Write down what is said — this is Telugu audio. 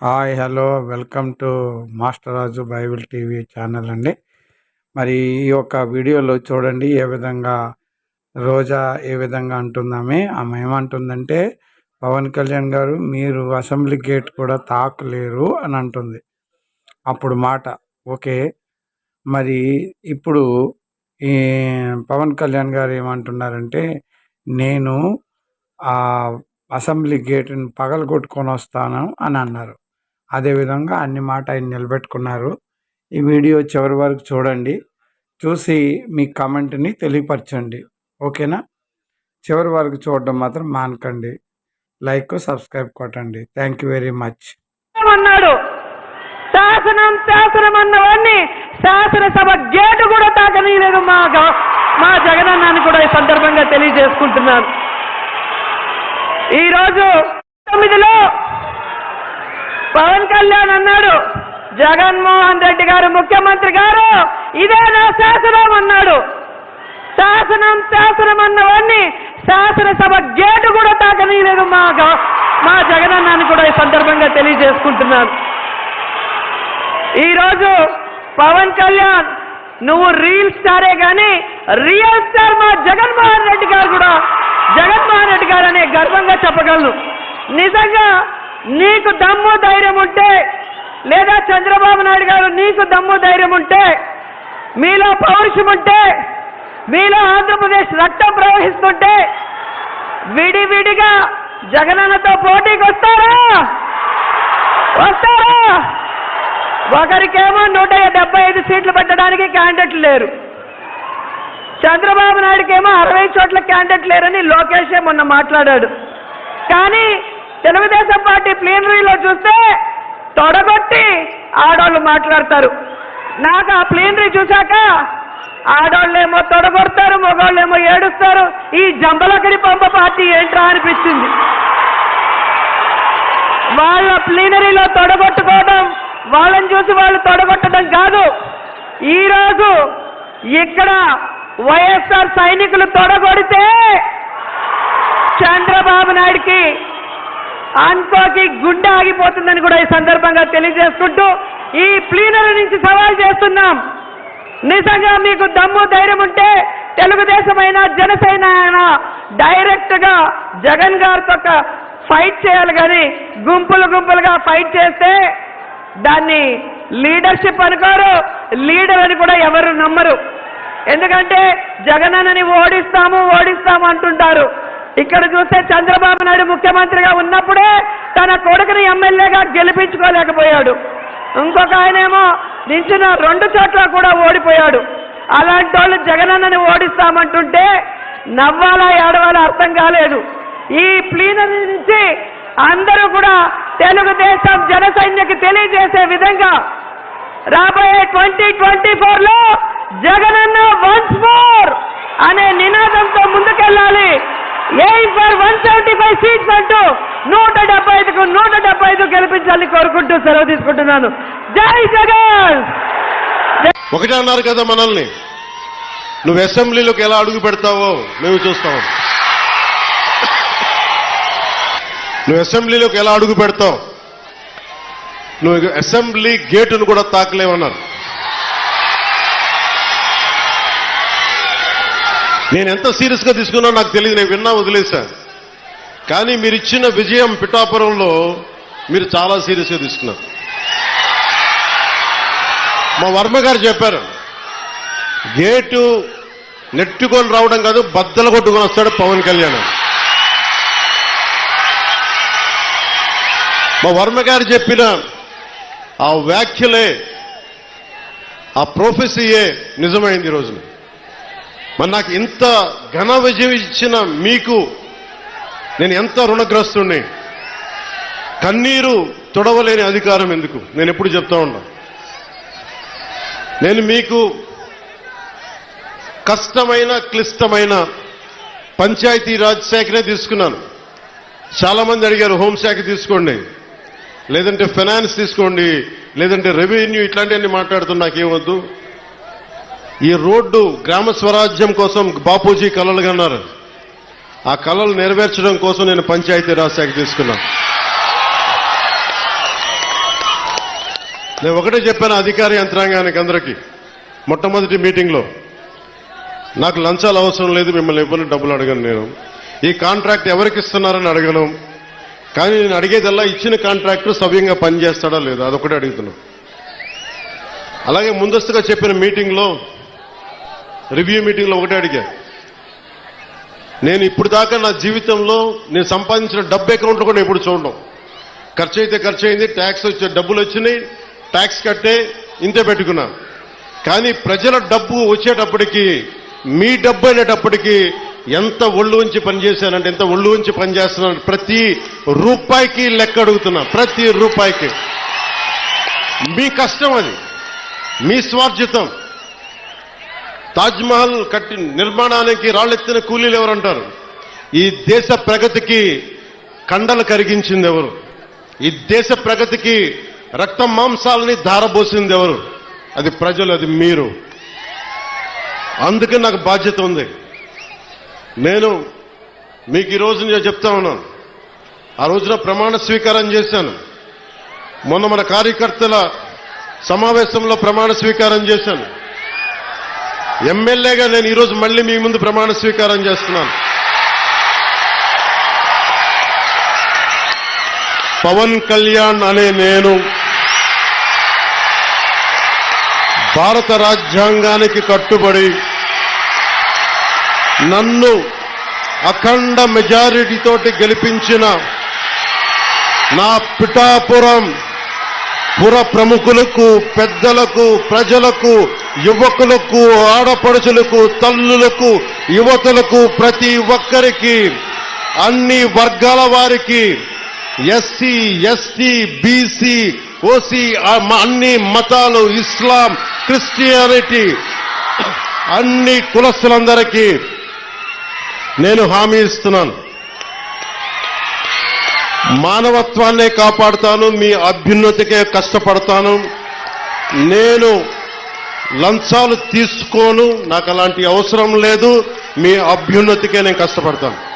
Hi hello welcome to master Raju Bible TV channel అండి. మరి ఈ యొక్క వీడియోలో చూడండి ఏ విధంగా రోజా ఏ విధంగా అంటుందామే. ఆమె ఏమంటుందంటే పవన్ కళ్యాణ్ గారు మీరు అసెంబ్లీ గేట్ కూడా తాకలేరు అని అంటుంది. అప్పుడు మాట ఓకే మరి ఇప్పుడు ఈ పవన్ కళ్యాణ్ గారు ఏమంటున్నారంటే నేను ఆ అసెంబ్లీ గేటుని పగలగొట్టుకొని వస్తాను అని అన్నారు. అదేవిధంగా అన్ని మాట ఆయన నిలబెట్టుకున్నారు. ఈ వీడియో చివరి వరకు చూడండి. చూసి మీ కమెంట్ని తెలియపరచండి. ఓకేనా? చివరి వరకు చూడడం మాత్రం మానకండి. లైక్ సబ్స్క్రైబ్ కొట్టండి. Thank you very much. అన్నాడు. శాసనం శాసనం అన్నవాడిని శాసనసభ గేటు కూడా తాకనీయలేదు మా మా జగనన్నాన్ని కూడా ఈ సందర్భంగా తెలియజేసుకుంటున్నాను. ఈరోజు తొమ్మిదిలో పవన్ కళ్యాణ్ అన్నాడు. జగన్మోహన్ రెడ్డి గారు ముఖ్యమంత్రి గారు ఇదే నా శాసనం అన్నాడు. శాసనం శాసనం అన్నవాడిని శాసనసభ గేటు కూడా తాకనీయలేదు మా గ- మా జగనన్నాన్ని కూడా ఈ సందర్భంగా తెలియజేసుకుంటున్నాను. ఈరోజు పవన్ కళ్యాణ్ నువ్వు రీల్ స్టారే కానీ రియల్ స్టార్ మా జగన్మోహన్ రెడ్డి గారు కూడా జగన్మోహన్ రెడ్డి గారు అనే గర్వంగా చెప్పగలను. నిజంగా నీకు దమ్ము ధైర్యం ఉంటే లేదా చంద్రబాబు నాయుడు గారు నీకు దమ్ము ధైర్యం ఉంటే మీలో పౌరుషం ఉంటే మీలో ఆంధ్రప్రదేశ్ రక్తం ప్రవహిస్తుంటే విడివిడిగా జగనన్నతో పోటీకి వస్తారా? వస్తారా? ఒకరికేమో నూట డెబ్బై ఐదు సీట్లు పెట్టడానికి క్యాండిడేట్లు లేరు. చంద్రబాబు నాయుడుకేమో అరవై చోట్ల క్యాండిడేట్ లేరని లోకేషే మొన్న మాట్లాడాడు. కానీ తెలుగుదేశం పార్టీ ప్లీనరీలో చూస్తే తొడగొట్టి ఆడవాళ్ళు మాట్లాడతారు. నాకు ఆ ప్లీనరీ చూశాక ఆడవాళ్ళేమో తొడగొడతారు మగవాళ్ళేమో ఏడుస్తారు. ఈ జంబలగిరి పంప పార్టీ ఏంట్రా అనిపించింది వాళ్ళ ప్లీనరీలో తొడగొట్టుకోవడం వాళ్ళని చూసి వాళ్ళు తొడగొట్టడం కాదు. ఈరోజు ఇక్కడ వైఎస్ఆర్ సైనికులు తొడగొడితే చంద్రబాబు నాయుడికి అనుకోకి గుండె ఆగిపోతుందని కూడా ఈ సందర్భంగా తెలియజేసుకుంటూ ఈ ప్లీనరీ నుంచి సవాల్ చేస్తున్నాం. నిజంగా మీకు దమ్ము ధైర్యం ఉంటే తెలుగుదేశమైనా జనసేన అయినా డైరెక్ట్గా జగన్ గారితో ఫైట్ చేయాలి కానీ గుంపులు గుంపులుగా ఫైట్ చేస్తే దాన్ని లీడర్షిప్ అనుకోరు లీడర్ అని కూడా ఎవరు నమ్మరు. ఎందుకంటే జగనన్నని ఓడిస్తాము ఓడిస్తాము అంటుంటారు. ఇక్కడ చూస్తే చంద్రబాబు నాయుడు ముఖ్యమంత్రిగా ఉన్నప్పుడే తన కొడుకుని ఎమ్మెల్యేగా గెలిపించుకోలేకపోయాడు. ఇంకొక ఆయనేమో నించిన రెండు చోట్ల కూడా ఓడిపోయాడు. అలాంటి వాళ్ళు జగనన్నని ఓడిస్తామంటుంటే నవ్వాలా ఏడవాలా అర్థం కాలేదు. ఈ ప్లీనరీ నుంచి అందరూ కూడా తెలుగుదేశం జన సైన్యకి తెలియజేసే విధంగా రాబోయే ట్వంటీ ట్వంటీ ఫోర్లో జగనన్న వన్స్ మోర్ అనే నినాదంతో ముందుకెళ్ళాలి. Aim for one seventy five seats అంటూ నూట డెబ్బై ఐదుకు నూట డెబ్బై ఐదు గెలిపించాలని కోరుకుంటూ సెలవు తీసుకుంటున్నాను. జై జగన్! ఒకటే అన్నారు కదా మనల్ని. నువ్వు అసెంబ్లీలోకి ఎలా అడుగు పెడతావో మేము చూస్తాం. నువ్వు అసెంబ్లీలోకి ఎలా అడుగు పెడతావు? నువ్వు అసెంబ్లీ గేటును కూడా తాకలేవన్నారు. నేను ఎంత సీరియస్గా తీసుకున్నా నాకు తెలియదు నేను విన్నా వదిలేశా. కానీ మీరు ఇచ్చిన విజయం పిఠాపురంలో మీరు చాలా సీరియస్గా తీసుకున్నారు. మా వర్మ గారు చెప్పారు గేటు నెట్టుకొని రావడం కాదు బద్దలు కొట్టుకొని వస్తాడు పవన్ కళ్యాణ్. మా వర్మ గారు చెప్పిన ఆ వ్యాఖ్యలే ఆ ప్రొఫెసీయే నిజమైంది ఈ రోజున. మరి నాకు ఇంత ఘన విజయం ఇచ్చిన మీకు నేను ఎంత రుణగ్రస్తుణ్ణి? కన్నీరు తొడవలేని అధికారం ఎందుకు? నేను ఎప్పుడు చెప్తా ఉన్నా. నేను మీకు కష్టమైన క్లిష్టమైన పంచాయతీ రాజ్ శాఖనే తీసుకున్నాను. చాలామంది అడిగారు హోంశాఖ తీసుకోండి. లేదంటే ఫైనాన్స్ తీసుకోండి. లేదంటే రెవెన్యూ ఇట్లాంటివన్నీ మాట్లాడుతున్నా నాకేమొద్దు ఈ రోడ్డు గ్రామ స్వరాజ్యం కోసం బాపూజీ కలలు కన్నారు ఆ కళలు నెరవేర్చడం కోసం నేను పంచాయతీ రాజ్ శాఖ తీసుకున్నాను నేను ఒకటే చెప్పాను అధికార యంత్రాంగానికి అందరికీ. మొట్టమొదటి మీటింగ్లో. నాకు లంచాలు అవసరం లేదు మిమ్మల్ని ఇవ్వని డబ్బులు అడగను నేను. ఈ కాంట్రాక్ట్ ఎవరికి ఇస్తున్నారని అడగను. కానీ నేను అడిగేదల్లా ఇచ్చిన కాంట్రాక్టర్ సవ్యంగా పనిచేస్తాడా లేదా అదొకటే అడుగుతున్నాను అలాగే ముందస్తుగా చెప్పిన మీటింగ్లో రివ్యూ మీటింగ్లో ఒకటే అడిగా. నేను ఇప్పుడు దాకా నా జీవితంలో నేను సంపాదించిన డబ్బు అకౌంట్లో కూడా ఎప్పుడు చూడడం ఖర్చు అయితే ఖర్చు అయింది ట్యాక్స్ వచ్చే డబ్బులు వచ్చినాయి ట్యాక్స్ కట్టే ఇంతే పెట్టుకున్నా. కానీ ప్రజల డబ్బు వచ్చేటప్పటికి మీ డబ్బు అనేటప్పటికీ ఎంత ఒళ్ళు ఉంచి పనిచేశానంటే ఎంత ఒళ్ళు ఉంచి పనిచేస్తున్నాను ప్రతి రూపాయికి లెక్క అడుగుతున్నా ప్రతి రూపాయికి. మీ కష్టం అది. మీ స్వార్జితం తాజ్మహల్ కట్టి నిర్మాణానికి రాళ్ళెత్తిన కూలీలు ఎవరంటారు? ఈ దేశ ప్రగతికి కండలు కరిగించింది ఎవరు? ఈ దేశ ప్రగతికి రక్త మాంసాలని ధారబోసింది ఎవరు? అది ప్రజలు అది మీరు. అందుకే నాకు బాధ్యత ఉంది. నేను మీకు ఈ రోజు నేను చెప్తా ఉన్నాను. ఆ రోజున ప్రమాణ స్వీకారం చేశాను. మొన్న మన కార్యకర్తల సమావేశంలో ప్రమాణ స్వీకారం చేశాను. ఎమ్మెల్యేగా నేను ఈరోజు మళ్ళీ మీ ముందు ప్రమాణ స్వీకారం చేస్తున్నాను. పవన్ కళ్యాణ్ అనే నేను భారత రాజ్యాంగానికి కట్టుబడి నన్ను అఖండ మెజారిటీతోటి గెలిపించిన నా పిఠాపురం పుర ప్రముఖులకు పెద్దలకు ప్రజలకు యువకులకు ఆడపడుచులకు తల్లులకు యువతులకు ప్రతి ఒక్కరికి అన్ని వర్గాల వారికి ఎస్సీ ఎస్టీ బీసీ ఓసీ అన్ని మతాలు ఇస్లాం క్రిస్టియానిటీ అన్ని కులస్తులందరికీ నేను హామీ ఇస్తున్నాను. మానవత్వాన్నే కాపాడుతాను మీ అభ్యున్నతికే కష్టపడతాను. నేను లంచాలు తీసుకోను నాకు అలాంటి అవసరం లేదు మీ అభ్యున్నతికే నేను కష్టపడతాను.